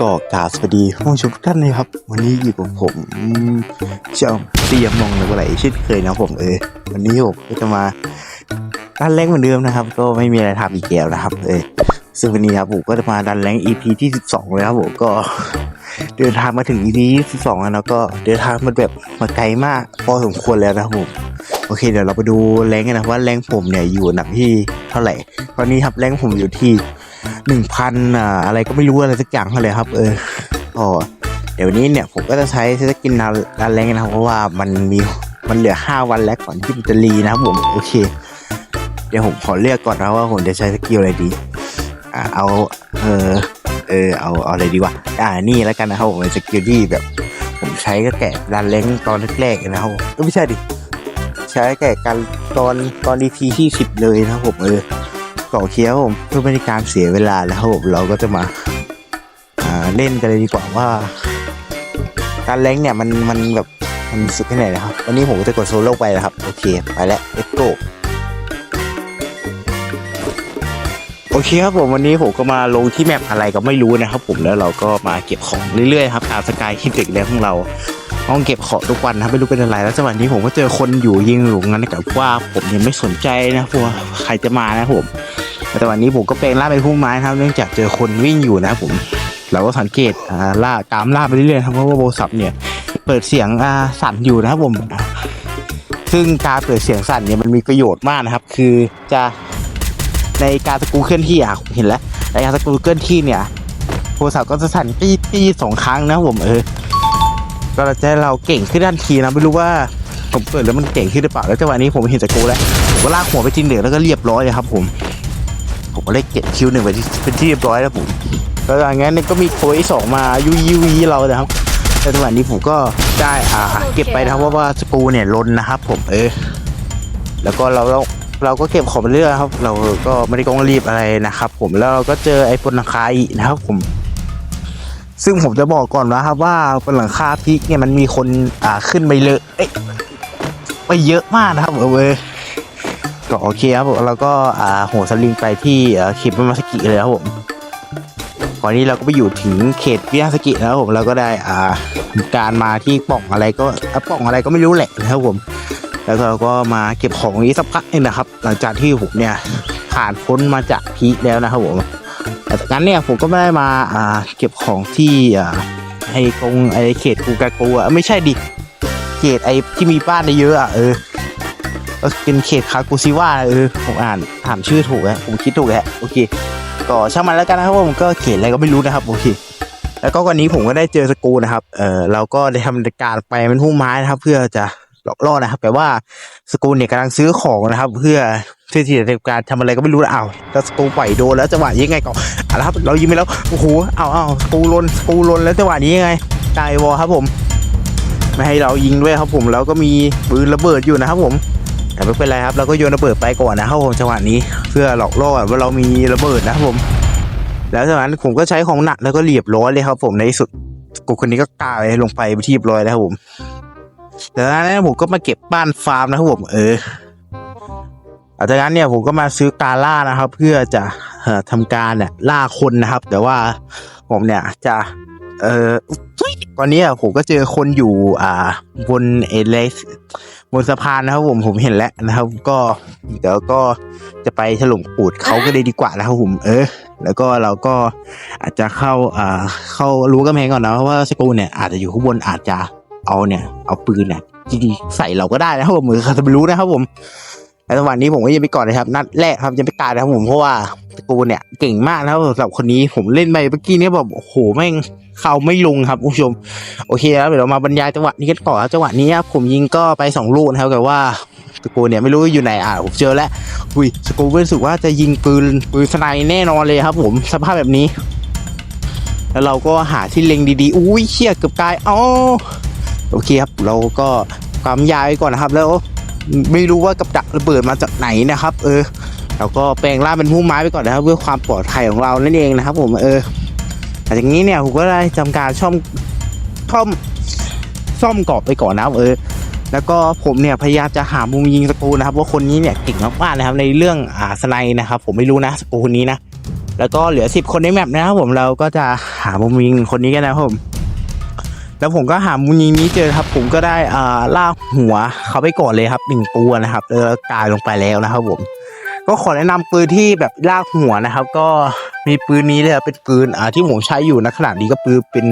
ก็กราบสวัสดีผู้ชมทุกท่านเลยครับ วันนี้อยู่กับผมเจ้าเตรียมมองในวันไหลเช่นเคยนะผมเออวันนี้ผมก็จะมาดันแรงเหมือนเดิมนะครับ ก็ไม่มีอะไรทำอีกแล้วนะครับเออซึ่งวันนี้ครับผมก็จะมาดันแรง EP ที่ 12 เลยครับผมก็เดินทางมาถึง EP ที่12แล้วก็เดินทางมาแบบมาไกลมากพอสมควรแล้วนะครับผมโอเคเดี๋ยวเราไปดูแรงกันนะว่าแรงผมเนี่ยอยู่อันดับที่เท่าไหร่ ตอนนี้ครับแรงผมอยู่ที่ หนึ่งพันอ่าอะไรก็ไม่รู้อะไรสักอย่างเลยครับ เอออ๋อเดี๋ยวนี้เนี่ยผมก็จะใช้สกินดันแรงนะครับเพราะว่ามันมีมันเหลือห้าวันแล้วก่อนที่มันจะรีนะครับผมโอเค เดี๋ยวผมขอเลือกก่อนนะว่าผมจะใช้สกิลอะไรดีอ่าเอาเออเออเอาเอาอะไรดีวะอ่านี่แล้วกันนะครับผมเป็นสกิลที่แบบ ผมใช้ก็แกะดันแรงตอนแรกๆนะครับผมเอ้ยไม่ใช่ดิใช้แก่การตอนตอนดีพีที่สิบเลยนะครับผมเออ ต่อเคี้ยวผมเพื่อไม่ให้การเสียเวลาแล้วครับผมเราก็จะมาเล่นกันเลยดีกว่าว่า การแรงเนี่ยมันมันแบบมันสุดแค่ไหนนะครับ วันนี้ผมจะกดโซโล่ไปนะครับ โอเค ไปแล้วเอสโกโอเคครับผมวันนี้ผมก็มาลงที่แมปอะไรก็ไม่รู้นะครับ ผมแล้วเราก็มาเก็บของเรื่อยๆครับตามสกายคิดเด็กแล้วของเราห้องเก็บของทุกวันนะไม่รู้เป็นอะไรแล้วจังหวะนี้ผมก็เจอคนอยู่ยิงหลุมงั้นกับว่าผมยังไม่สนใจนะพวกใครจะมานะผม แต่จังหวะนี้ผมก็แปลงร่างเป็นพุ่มไม้ครับเนื่องจากเจอคนวิ่งอยู่นะครับผมเราก็สังเกตอ่าล่าตามล่าไปเรื่อยๆครับเพราะว่าโบสับเนี่ยเปิดเสียงอ่าสั่นอยู่นะครับผม ซึ่งการเปิดเสียงสั่นเนี่ยมันมีประโยชน์มากนะครับ คือจะในการสกูเคลื่อนที่อะผมเห็นแล้วในการสกูเคลื่อนที่เนี่ยโทรศัพท์ก็จะสั่นปี้ปี้สองครั้งนะครับผมเออก็จะให้เราเก่งขึ้นทันทีนะไม่รู้ว่าผมเปิดแล้วมันเก่งขึ้นหรือเปล่าแล้วจังหวะนี้ผมเห็นสกูแล้วผมก็ลากหัวไปจินเดือแล้วก็เรียบร้อยเลยครับผม ผมก็เลยเก็บคิวหนึ่งไปที่เป็นที่เรียบร้อยแล้วผมแล้วอย่างงั้นนี่ก็มีโคยสองมายุยยุยเรานะครับแต่จังหวะนี้ผมก็ได้อ่าเก็บไปนะครับเพราว่าสกูเนี่ยล้นนะครับ ผมเออแล้วก็เราเราเราก็เก็บของไปเรื่อยครับ เราก็ไม่ได้กองรีบอะไรนะครับ ผมแล้วเราก็เจอไอ้บนหลังคาอีกนะครับ ผม ซึ่งผมจะบอกก่อนนะครับว่าบนหลังคาพิกเนี่ยมันมีคนอ่าขึ้นไปเลยเอ้ยไปเยอะมากนะครับเออ ก็โอเคครับผมแล้วก็อ่าโหสลิงไปที่เอ่อเขตมาสกิเลยครับผมตอนนี้เราก็ไปอยู่ถึงเขตวินาสกิแล้วผมเราก็ได้อ่าการมาที่ป่องอะไรก็ป่องอะไรก็ไม่รู้แหละนะครับผม แล้วเราก็มาเก็บของนี้สักพักหนึงนะครับ หลังจากที่ผมเนี่ยผ่านพ้นมาจากพีคแล้วนะครับผมแต่จากนั้นเนี่ยผมก็ไม่ได้มาอ่าเก็บของที่อ่าไอ้ตรงไอ้เขตกูกากูอะไม่ใช่ดิเขตไอ้ที่มีบ้านเยอะอะเออ ก็เป็นเขตคากูซิว่าเออผมอ่านถามชื่อถูกแล้วผมคิดถูกแล้วโอเค ก็ช่างมันแล้วกันนะครับผมก็เขตอะไรก็ไม่รู้นะครับโอเคแล้วก็วันนี้ผมก็ได้เจอสกูนะครับเออเราก็ได้ทำการไปเป็นผู้ไม้นะครับ เพื่อจะหลอกล่อนะครับแปลว่าสกูเนี่ยกำลังซื้อของนะครับ เพื่อเพื่อที่จะทำการทำอะไรก็ไม่รู้นะเอ้าแล้วสกูปล่อยโดนแล้วจังหวะยังไงก่อนเอาละครับ เรายิงไปแล้วโอ้โหเอาเอาสกูลนสกูลนแล้วจังหวะนี้ยังไงตายวอครับผม ไม่ให้เรายิงด้วยครับผมแล้วก็มีปืนระเบิดอยู่นะครับผม แต่ไม่เป็นไรครับเราก็โยนระเบิดไปก่อนนะครับผมจังหวะนี้เพื่อหลอกล่อว่าเรามีระเบิดนะครับผม แล้วจากนั้นผมก็ใช้ของหนักแล้วก็เรียบร้อยเลยครับ ผมในที่สุดกูคนนี้ก็กลาไปลงไปที่เรียบร้อยแล้วครับผมจากนั้นผมก็มาเก็บบ้านฟาร์มนะครับผมเออหลังจากนั้นเนี่ยผมก็มาซื้อกาล่านะครับ เพื่อจะเอ่อทำการเนี่ยล่าคนนะครับ แต่ว่าผมเนี่ยจะ เออตอนนี้ผมก็เจอคนอยู่ อ่า บนเอเลสบนสะพานนะครับผมผมเห็นแล้วนะครับ ก็เดี๋ยวก็จะไปถล่มปูดเขาก็เลยดีกว่านะครับผมเออ แล้วก็เราก็อาจจะเข้าอ่าเข้ารู้กำแพงก่อนนะเพราะว่าสกูเนี่ยอาจจะอยู่ข้างบนอาจจะเอาเนี่ย เอาปืนเนี่ยจริงๆใส่เราก็ได้นะครับผมมือใครจะไปรู้นะครับผม แต่จังหวะนี้ผมก็ยังไปก่อนนะครับ นัดแรกครับยังไม่ตายนะครับผมเพราะว่าตะกูเนี่ยเก่งมากนะครับสำหรับคนนี้ผมเล่นไปเมื่อกี้เนี้แบบโอ้โหแม่งเขาไม่ลงครับคุณผู้ชมโอเคแล้วเดี๋ยวเรามาบรรยายจังหวะนี้กันก่อนครับจังหวะนี้ครับผมยิงก็ไปสองลูกนะครับแต่ว่าตระกูเนี่ยไม่รู้อยู่ไหนอะผมเจอแล้วอุ้ยสกูรู้สึกว่าจะยิงปืนปืนสไนแน่นอนเลยครับ ผมสภาพแบบนี้ แล้วเราก็หาที่เล็งดีๆอุ้ยเชี่ยเกือบตายอ๋อโอเคครับเราก็ความยาวก่อนนะครับแล้ว ไม่รู้ว่ากับดักระเบิดมาจากไหนนะครับ เออเราก็แปลงร่างเป็นผู้ไม้ไปก่อนนะครับ เพื่อความปลอดภัยของเรานั่นเองนะครับ ผมเออหลังจากนี้เนี่ยผมก็ได้ทำการช่อมซ่อมซ่อมกรอบไปก่อนนะครับเออแล้วก็ผมเนี่ยพยายามจะหามุมยิงสกูนะครับ ว่าคนนี้เนี่ยเก่งมากๆนะครับในเรื่องอ่าสไนนะครับ ผมไม่รู้นะสกูคนนี้นะแล้วก็เหลือสิบคนในแมปนะครับผมเราก็จะหามุมยิงคนนี้กันนะครับผม แล้วผมก็หามุมยิงนี้เจอครับ ผมก็ได้อ่าล่าหัวเขาไปก่อนเลยครับหนึ่งตัวนะครับแล้วกายลงไปแล้วนะครับผมก็ขอแนะนำปืนที่แบบลากหัวนะครับ ก็มีปืนนี้เลยครับเป็นปืนอ่าที่ผมใช้อยู่นะขนาดนี้ก็ปืนเป็น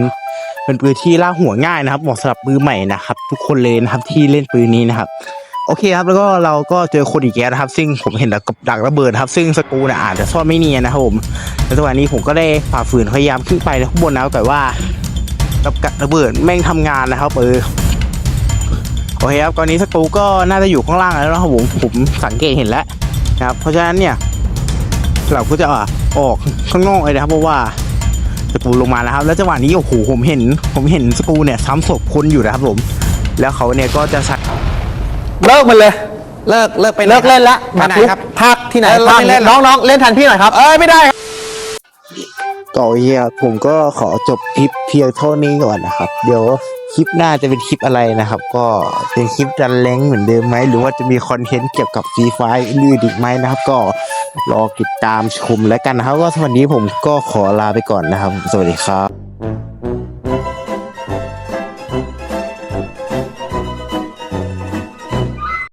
เป็นปืนที่ลากหัวง่ายนะครับเหมาะสำหรับมือใหม่นะครับ ทุกคนเลยนะครับที่เล่นปืนนี้นะครับ โอเคครับแล้วก็เราก็เจอคนอีกแล้วนะครับ ซึ่งผมเห็นกับดักระเบิดครับ ซึ่งสกูเนี่ยอาจจะซ่อนไม่เนียนนะครับผมในจังหวะนี้ผมก็ได้ฝ่าฝืนพยายามขึ้นไปข้างบนนะครับแต่ว่า กับกัดระเบิดแม่งทำงานนะครับเออโอเคครับตอนนี้สกรูก็น่าจะอยู่ข้างล่างแล้วนะครับผมผมสังเกตเห็นแล้วนะครับ เพราะฉะนั้นเนี่ย เราก็จะออกข้างนอกเลยนะครับเพราะว่าสกรูลงมาแล้วครับ แล้วจังหวะนี้โอ้โหผมเห็น ผมเห็นสกรูเนี่ยซ้ำศพคนอยู่นะครับผม แล้วเขาเนี่ยก็จะใส่เลิกมันเลยเลิกเลิกไปไหนเลิกเล่นละไปไหนทุกครับภาคที่ไหนเออภาคไม่เล่นน้องๆเล่นแทนพี่หน่อยครับเอ้ยไม่ได้ครับ ก็เฮียผมก็ขอจบคลิปเพียงเท่านี้ก่อนนะครับ เดี๋ยวคลิปหน้าจะเป็นคลิปอะไรนะครับ ก็เป็นคลิปดันแรงเหมือนเดิมไหมหรือว่าจะมีคอนเทนต์เกี่ยวกับฟรีไฟลื่นอีกไหมนะครับ ก็รอติดตามชมแล้วกันนะครับ ก็สวันนี้ผมก็ขอลาไปก่อนนะครับ สวัสดีครับ